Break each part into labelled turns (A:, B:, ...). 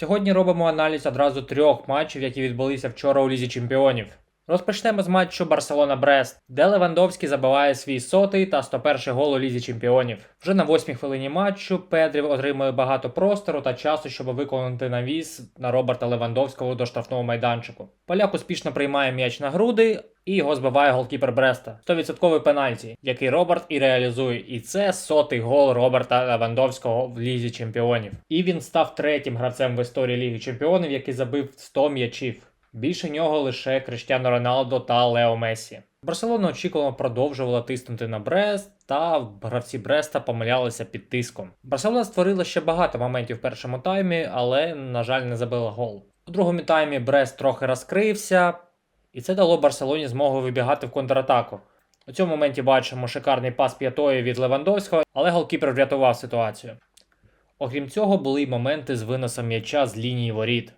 A: Сьогодні робимо аналіз одразу трьох матчів, які відбулися вчора у Лізі Чемпіонів. Розпочнемо з матчу Барселона-Брест, де Левандовський забиває свій сотий та 101 гол у Лізі Чемпіонів. Вже на восьмій хвилині матчу Педрів отримує багато простору та часу, щоб виконати навіс на Роберта Левандовського до штрафного майданчику. Поляк успішно приймає м'яч на груди і його збиває голкіпер Бреста. 100% пенальті, який Роберт і реалізує. І це сотий гол Роберта Левандовського в Лізі Чемпіонів. І він став третім гравцем в історії Ліги Чемпіонів, який забив 100 м'ячів. Більше нього лише Криштіано Роналдо та Лео Месі. Барселона очікувано продовжувала тиснути на Брест, та гравці Бреста помилялися під тиском. Барселона створила ще багато моментів в першому таймі, але, на жаль, не забила гол. У другому таймі Брест трохи розкрився, і це дало Барселоні змогу вибігати в контратаку. У цьому моменті бачимо шикарний пас п'ятої від Левандовського, але голкіпер врятував ситуацію. Окрім цього, були й моменти з виносом м'яча з лінії воріт.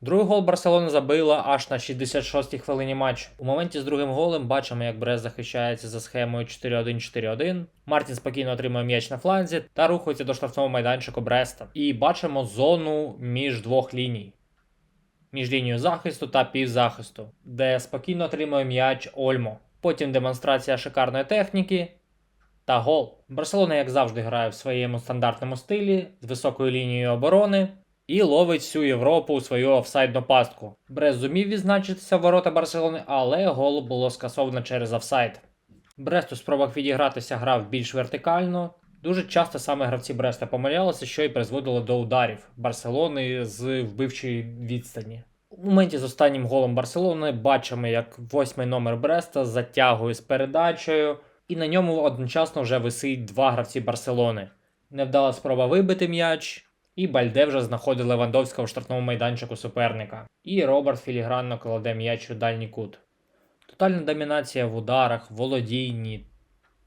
A: Другий гол Барселона забила аж на 66-й хвилині матчу. У моменті з другим голем бачимо, як Брест захищається за схемою 4-1-4-1. Мартін спокійно отримує м'яч на фланзі та рухається до штрафного майданчику Бреста. І бачимо зону між двох ліній. Між лінією захисту та півзахисту, де спокійно отримує м'яч Ольмо. Потім демонстрація шикарної техніки та гол. Барселона, як завжди, грає в своєму стандартному стилі з високою лінією оборони і ловить всю Європу у свою офсайдну пастку. Брест зумів відзначитися в ворота Барселони, але гол було скасовано через офсайд. Брест у спробах відігратися грав більш вертикально. Дуже часто саме гравці Бреста помилялися, що й призводило до ударів Барселони з вбивчої відстані. У моменті з останнім голом Барселони бачимо, як восьмий номер Бреста затягує з передачею, і на ньому одночасно вже висить два гравці Барселони. Невдала спроба вибити м'яч, і Бальде вже знаходить Левандовського в штрафному майданчику суперника. І Роберт філігранно кладе м'яч у дальній кут. Тотальна домінація в ударах, володінні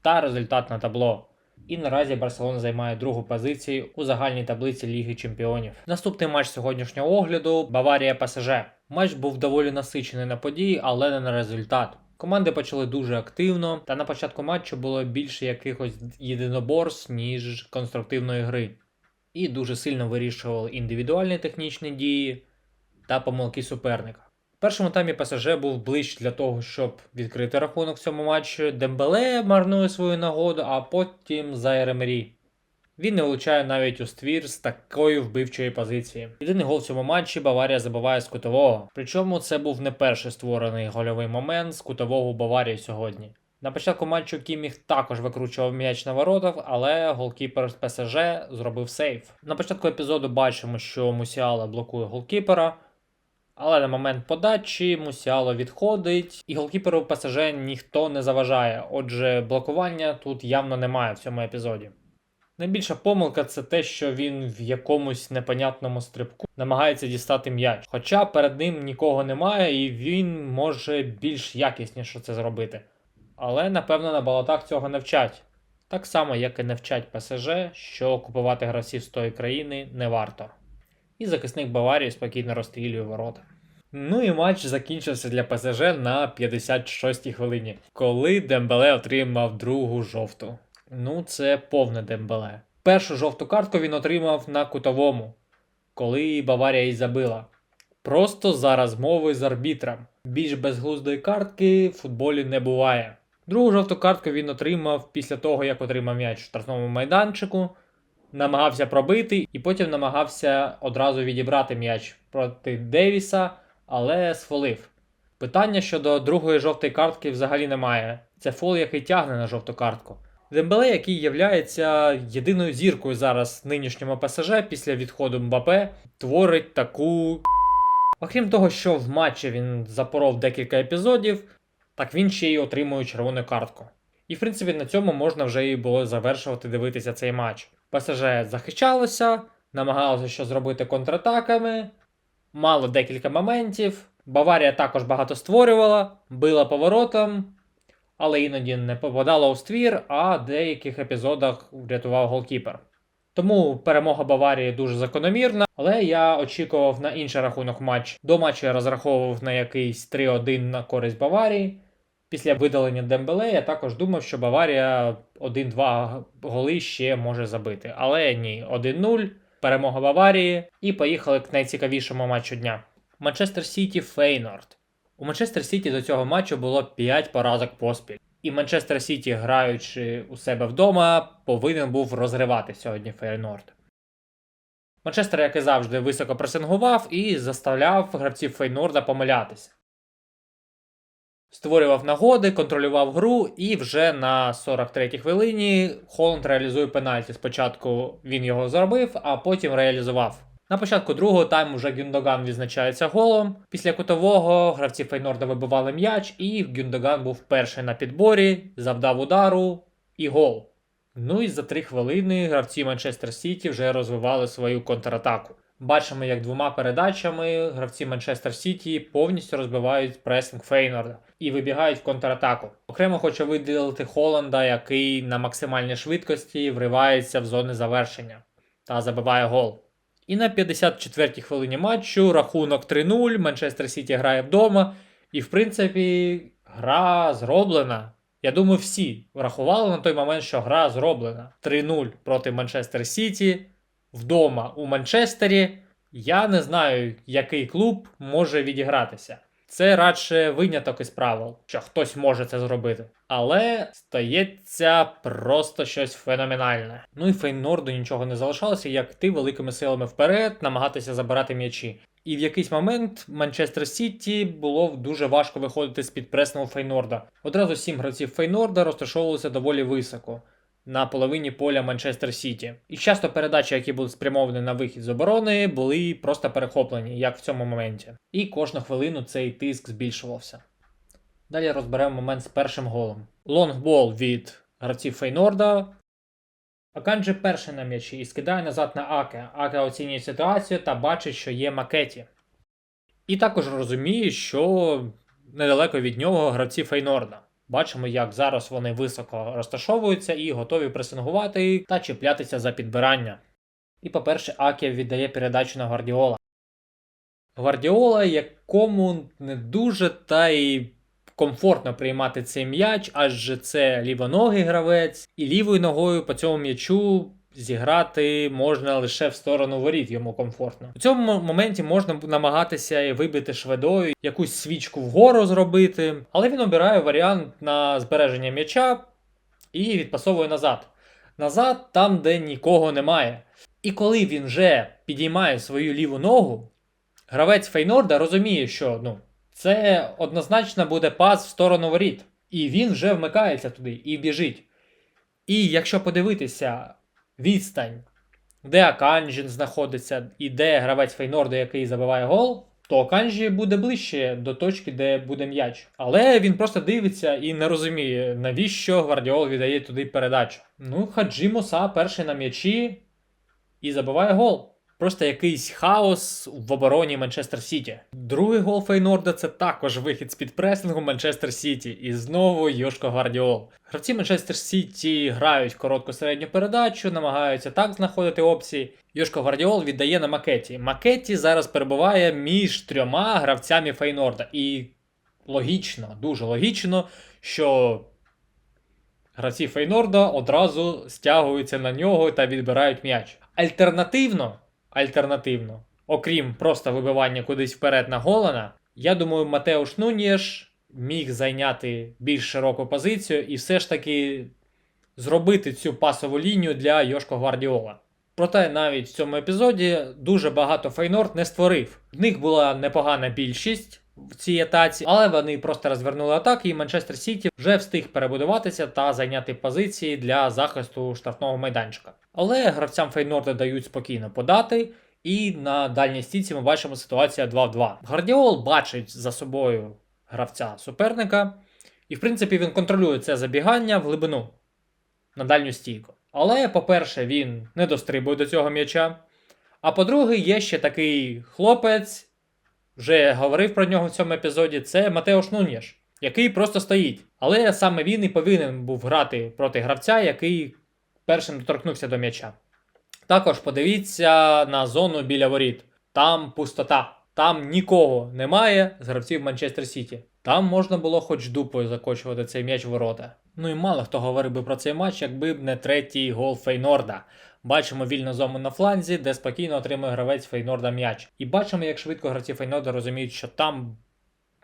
A: та результат на табло. І наразі Барселона займає другу позицію у загальній таблиці Ліги Чемпіонів. Наступний матч сьогоднішнього огляду Баварія ПСЖ. Матч був доволі насичений на події, але не на результат. Команди почали дуже активно, та на початку матчу було більше якихось єдиноборств, ніж конструктивної гри. І дуже сильно вирішували індивідуальні технічні дії та помилки суперника. В першому таймі ПСЖ був ближче для того, щоб відкрити рахунок в цьому матчі. Дембеле марнує свою нагоду, а потім Зайр Емері. Він не влучає навіть у ствір з такої вбивчої позиції. Єдиний гол в цьому матчі Баварія забиває з кутового. Причому це був не перший створений гольовий момент з кутового Баварії сьогодні. На початку матчу Кіміх також викручував м'яч на воротах, але голкіпер з ПСЖ зробив сейф. На початку епізоду бачимо, що Мусіала блокує голкіпера. Але на момент подачі Мусіало відходить, і голкіперу ПСЖ ніхто не заважає. Отже, блокування тут явно немає в цьому епізоді. Найбільша помилка це те, що він в якомусь непонятному стрибку намагається дістати м'яч. Хоча перед ним нікого немає, і він може більш якісніше це зробити. Але напевно на балотах цього не вчать. Так само, як і не вчать ПСЖ, що купувати гравців з тої країни не варто. І захисник Баварії спокійно розстрілює ворота. Ну і матч закінчився для ПСЖ на 56-й хвилині, коли Дембеле отримав другу жовту. Ну, це повне Дембеле. Першу жовту картку він отримав на кутовому, коли Баварія й забила. Просто за розмови з арбітром. Більш безглуздої картки в футболі не буває. Другу жовту картку він отримав після того, як отримав м'яч в штрафному майданчику, намагався пробити і потім намагався одразу відібрати м'яч проти Девіса, але сфолив. Питання щодо другої жовтої картки взагалі немає. Це фол, який тягне на жовту картку. Дембеле, який є єдиною зіркою зараз нинішньому ПСЖ після відходу Мбапе, творить таку. Окрім того, що в матчі він запоров декілька епізодів, так він ще й отримує червону картку. І, в принципі, на цьому можна вже і було завершувати дивитися цей матч. ПСЖ захищалося, намагалося що зробити контратаками, мало декілька моментів. Баварія також багато створювала, била поворотом, але іноді не попадала у ствір, а в деяких епізодах врятував голкіпер. Тому перемога Баварії дуже закономірна, але я очікував на інший рахунок матч. До матчу я розраховував на якийсь 3-1 на користь Баварії. Після видалення Дембеле я також думав, що Баварія 1-2 голи ще може забити. Але ні, 1-0. перемога Баварії, і поїхали к найцікавішому матчу дня. Манчестер Сіті Фейнорд. У Манчестер Сіті до цього матчу було 5 поразок поспіль. І Манчестер Сіті, граючи у себе вдома, повинен був розривати сьогодні Фейнорд. Манчестер, як і завжди, високо пресингував і заставляв гравців Фейнорда помилятися. Створював нагоди, контролював гру, і вже на 43-й хвилині Холланд реалізує пенальті. Спочатку він його зробив, а потім реалізував. На початку другого тайму вже Гюндоган відзначається голом. Після кутового гравці Фейнорда вибивали м'яч, і Гюндоган був перший на підборі, завдав удару і гол. Ну і за три хвилини гравці Манчестер Сіті вже розвивали свою контратаку. Бачимо, як двома передачами гравці Манчестер Сіті повністю розбивають пресинг Фейнорда і вибігають в контратаку. Окремо хочу виділити Холланда, який на максимальній швидкості вривається в зони завершення та забиває гол. І на 54-й хвилині матчу рахунок 3-0, Манчестер Сіті грає вдома, і в принципі гра зроблена. Я думаю, всі врахували на той момент, що гра зроблена. 3-0 проти Манчестер Сіті. Вдома у Манчестері. Я не знаю, який клуб може відігратися. Це радше виняток із правил, що хтось може це зробити. Але стається просто щось феноменальне. Ну і Фейнорду нічого не залишалося, як йти великими силами вперед, намагатися забирати м'ячі. І в якийсь момент Манчестер Сіті було дуже важко виходити з під пресного Фейнорда. Одразу сім гравців Фейнорда розташовувалися доволі високо. На половині поля Манчестер Сіті. І часто передачі, які були спрямовані на вихід з оборони, були просто перехоплені, як в цьому моменті. І кожну хвилину цей тиск збільшувався. Далі розберемо момент з першим голом. Лонгбол від гравців Фейнорда. Аканджі перший на м'ячі і скидає назад на Аке. Аке оцінює ситуацію та бачить, що є макеті. І також розуміє, що недалеко від нього гравці Фейнорда. Бачимо, як зараз вони високо розташовуються і готові пресингувати та чіплятися за підбирання. І, по-перше, Аке віддає передачу на Гвардіола. Гвардіола, якому не дуже та й комфортно приймати цей м'яч, адже це лівоногий гравець, і лівою ногою по цьому м'ячу зіграти можна лише в сторону воріт, йому комфортно. У цьому моменті можна намагатися і вибити шведою, якусь свічку вгору зробити, але він обирає варіант на збереження м'яча і відпасовує назад. Назад, там, де нікого немає. І коли він вже підіймає свою ліву ногу, гравець Фейнорда розуміє, що ну, це однозначно буде пас в сторону воріт. І він вже вмикається туди і біжить. І якщо подивитися відстань, де Аканжін знаходиться, і де гравець Фейнорда, який забиває гол, то Аканжі буде ближче до точки, де буде м'яч. Але він просто дивиться і не розуміє, навіщо Гвардіол віддає туди передачу. Ну, Хаджі Муса перший на м'ячі і забиває гол. Просто якийсь хаос в обороні Манчестер Сіті. Другий гол Фейнорда це також вихід з під пресингу Манчестер Сіті. І знову Йошко Гвардіол. Гравці Манчестер Сіті грають коротку середню передачу, намагаються так знаходити опції. Йошко Гвардіол віддає на макеті. Макеті зараз перебуває між трьома гравцями Фейнорда. І логічно, дуже логічно, що гравці Фейнорда одразу стягуються на нього та відбирають м'яч. Альтернативно, альтернативно, окрім просто вибивання кудись вперед на Голана, я думаю, Матеуш Нунієш міг зайняти більш широку позицію і все ж таки зробити цю пасову лінію для Йошко Гвардіола. Проте навіть в цьому епізоді дуже багато Фейнорд не створив. В них була непогана більшість в цій атаці, але вони просто розвернули атаки, і Манчестер Сіті вже встиг перебудуватися та зайняти позиції для захисту штрафного майданчика. Але гравцям Фейнорда дають спокійно подати. І на дальній стійці ми бачимо ситуація 2 в 2. Гвардіол бачить за собою гравця суперника, і, в принципі, він контролює це забігання в глибину на дальню стійку. Але, по-перше, він не дострибує до цього м'яча. А по-друге, є ще такий хлопець, вже говорив про нього в цьому епізоді, це Матеош Нунєш, який просто стоїть. Але саме він і повинен був грати проти гравця, який першим доторкнувся до м'яча. Також подивіться на зону біля воріт. Там пустота. Там нікого немає з гравців Манчестер Сіті. Там можна було хоч дупою закочувати цей м'яч в ворота. Ну і мало хто говорив би про цей матч, якби б не третій гол Фейнорда. Бачимо вільну зону на фланзі, де спокійно отримує гравець Фейнорда м'яч. І бачимо, як швидко гравці Фейнорда розуміють, що там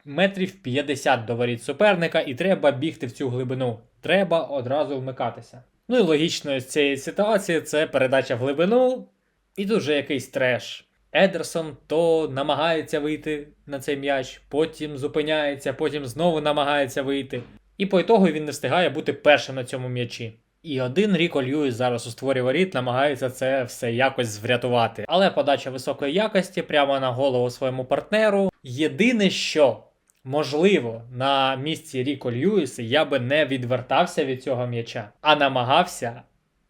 A: метрів 50 до воріт суперника, і треба бігти в цю глибину. Треба одразу вмикатися. Ну і логічно з цієї ситуації це передача в глибину, і тут вже якийсь треш. Едерсон то намагається вийти на цей м'яч, потім зупиняється, потім знову намагається вийти. І по ітогу він не встигає бути першим на цьому м'ячі. І один Ріко Льюіс зараз у створі воріт намагається це все якось врятувати. Але подача високої якості прямо на голову своєму партнеру. Єдине, що можливо на місці Ріко Льюіса я би не відвертався від цього м'яча, а намагався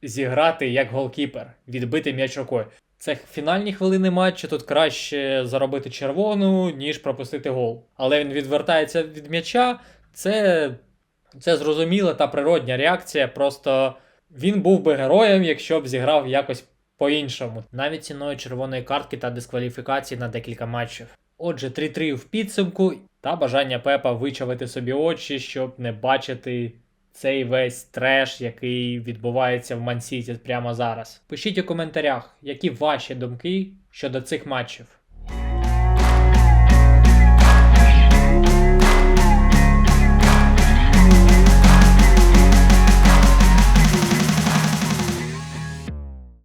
A: зіграти як голкіпер, відбити м'яч рукою. Це фінальні хвилини матчу, тут краще заробити червону, ніж пропустити гол. Але він відвертається від м'яча. Це, це зрозуміла та природня реакція. Просто він був би героєм, якщо б зіграв якось по-іншому, навіть ціною червоної картки та дискваліфікації на декілька матчів. Отже, 3-3 в підсумку та бажання Пепа вичавити собі очі, щоб не бачити цей весь треш, який відбувається в Мансіті прямо зараз. Пишіть у коментарях, які ваші думки щодо цих матчів.